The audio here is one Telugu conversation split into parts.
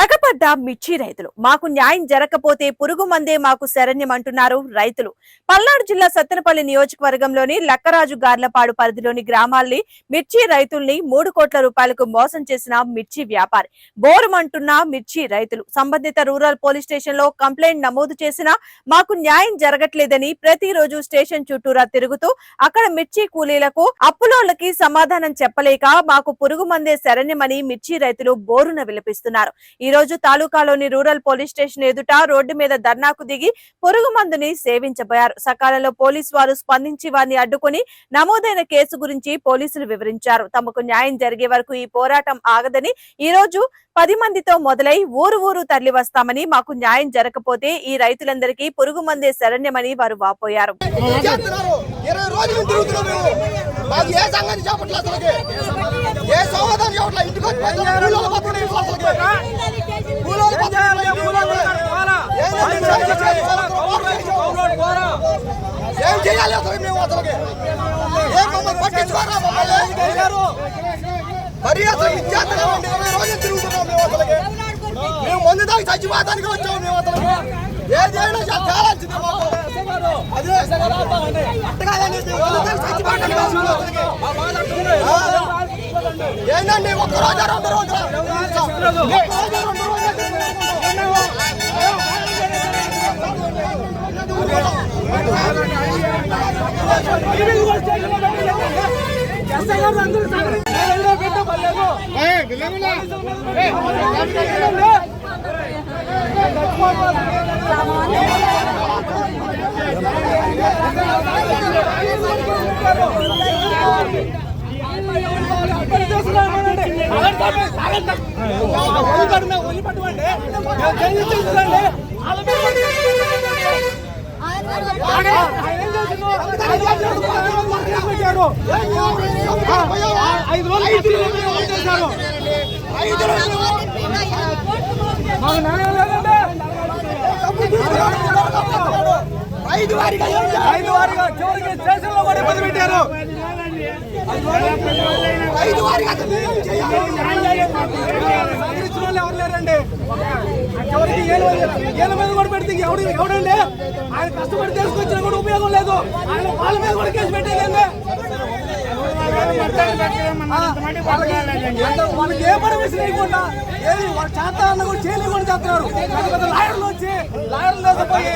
దగపడ్డ మిర్చి రైతులు. మాకు న్యాయం జరగకపోతే పురుగు మందే మాకు శరణ్యం అంటున్నారు రైతులు. పల్నాడు జిల్లా సత్తెనపల్లి నియోజకవర్గంలోని లక్కరాజు గార్లపాడు పరిధిలోని గ్రామాల్ని మిర్చి రైతుల్ని మూడు కోట్ల రూపాయలకు మోసం చేసిన మిర్చి వ్యాపారి. బోరుమంటున్న మిర్చి రైతులు. సంబంధిత రూరల్ పోలీస్ స్టేషన్లో కంప్లైంట్ నమోదు చేసినా మాకు న్యాయం జరగట్లేదని ప్రతిరోజు స్టేషన్ చుట్టూరా తిరుగుతూ అక్కడ మిర్చి కూలీలకు అప్పులోళ్ళకి సమాధానం చెప్పలేక మాకు పురుగు మందే శరణ్యమని మిర్చి రైతులు బోరున విలపిస్తున్నారు. ఈ రోజు తాలూకాలోని రూరల్ పోలీస్ స్టేషన్ ఎదుట రోడ్డు మీద ధర్నాకు దిగి పురుగు మందుని సేవించబోయారు. సకాలంలో పోలీసు వారు స్పందించి వారిని అడ్డుకుని నమోదైన కేసు గురించి పోలీసులు వివరించారు. తమకు న్యాయం జరిగే వరకు ఈ పోరాటం ఆగదని ఈ రోజు పది మందితో మొదలై ఊరు ఊరు తరలి వస్తామని మాకు న్యాయం జరగకపోతే ఈ రైతులందరికీ పురుగు మందే శరణ్యమని వారు వాపోయారు. మాకు ఏ సంగతి చెప్పట్లేదు అసలుకి? ఏ సమాధానం చెప్పట్లేదు? ఇంటికి వచ్చి ఏం చేయాలి అసలు మేము అసలుకి ఏం మమ్మల్ని పట్టించుకోరా మమ్మల్ని మరి అసలు విద్యార్థులు ఇరవై రోజులు తిరుగుతున్నాం మేము అసలుకి మేము మందు దాకా చచ్చిపోతానికి వచ్చాము మేము అసలు ఏదైనా చేయాల్సిందే మాకు అదే అట్టగాదండి, మేము మందు తాగి రోజు రెండు రోజులు పట్టుకోండి ఐదు ఐదు వారిగా ఐదు వారిగా చివరికి స్టేషన్లో కూడా ఇబ్బంది పెట్టారు ఐదు వారిగా వాళ్ళు ఎవరు లేరండి? చివరికి ఏలు ఏళ్ళ మీద కూడా పెడితే ఎవడు ఎవడండి? ఆయన కష్టపడి తీసుకొచ్చినా కూడా ఉపయోగం లేదు. ఆయన వాళ్ళ మీద కూడా కేసు పెట్టేదండి వాళ్ళకి ఏ పర్మిషన్ ఇవ్వకుండా ఏది వాళ్ళ అన్న కూడా చేయలేకుండా చేస్తున్నారు. పెద్ద లాయర్లు వచ్చి లాయర్లు లేకపోయి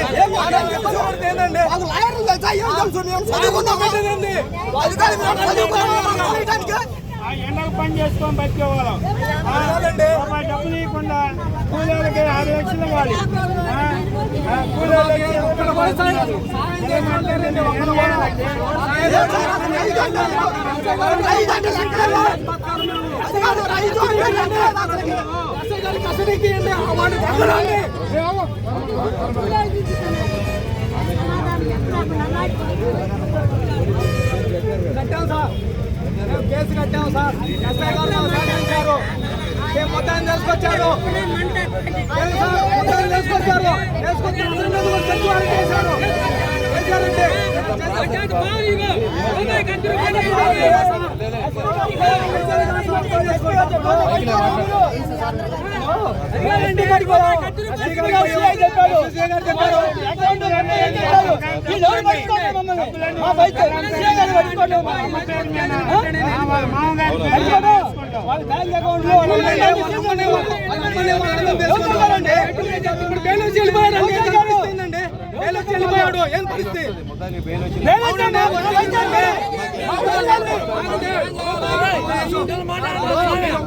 ఏంటండి లాయర్లు తెలుసా? ఏం తెలుసు? మేము. పెట్టేదండి అధికారులు పని చేసుకొని బతికేవాళ్ళం ఆ, కాదండి. కూలీలకి ఆరు లక్షలు ఇవ్వాలి. కూలీలకి కట్టాం సార్. మేము కేసు కట్టాం సార్. ఎస్ఐ గారు మొత్తాన్ని తీసుకొచ్చారు? తెలుసు సార్, వాళ్ళ బ్యాంక్ అకౌంట్లో వాళ్ళ ఉన్నాయి. మమ్మల్ని మమ్మల్ని మమ్మల్ని తెలుసుకున్నారండి. ఇప్పుడు బెయిల్ వచ్చి వెళ్ళిపోయాడు. ఏం పరిస్థితి? బెయిల్ ఏం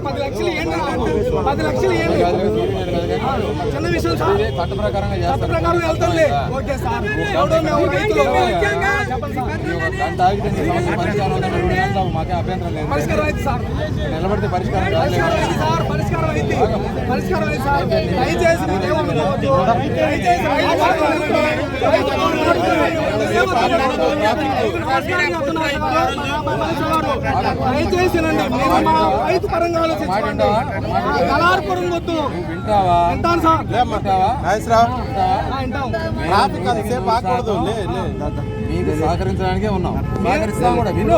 పది లక్షలు ఏంటి పది లక్షలు ఏంటి చిన్న విషయం సార్. చట్ట ప్రకారంగా చట్ట ప్రకారం వెళ్తుంది ఓకే సార్. మాకే అభ్యంతరం లేదు. పరిష్కారం అయింది సార్. నిలబడితే పరిష్కారం కాదు. పరిష్కారం అయింది సార్. పరిష్కారం అయింది. పరిష్కారం అయింది సార్. దయచేసి ఏమనుకోవద్దు. దయచేసి మీరు మా రైతు పరంగా ఆలోచించండి పరంగా వద్దు వింటాను సార్ ట్రాఫిక్ అంతసేపు మీకు సహకరించడానికే ఉన్నాం సహకరిస్తాం కూడా విను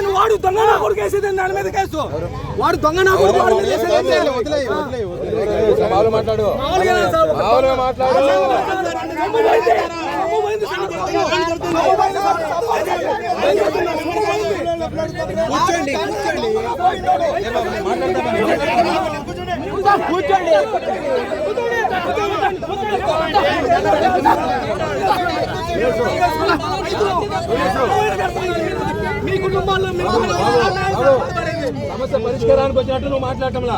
వాడు దొంగ నా కొడుకు వేసేది దాని మీద కేసు వాడు దొంగ నా కొడుకు వాడి మీద సార్. కూర్చోండి కూర్చోండి మీ కుటుంబాల్లో సమస్య పరిష్కారానికి వచ్చినట్టు నువ్వు మాట్లాడటంలా?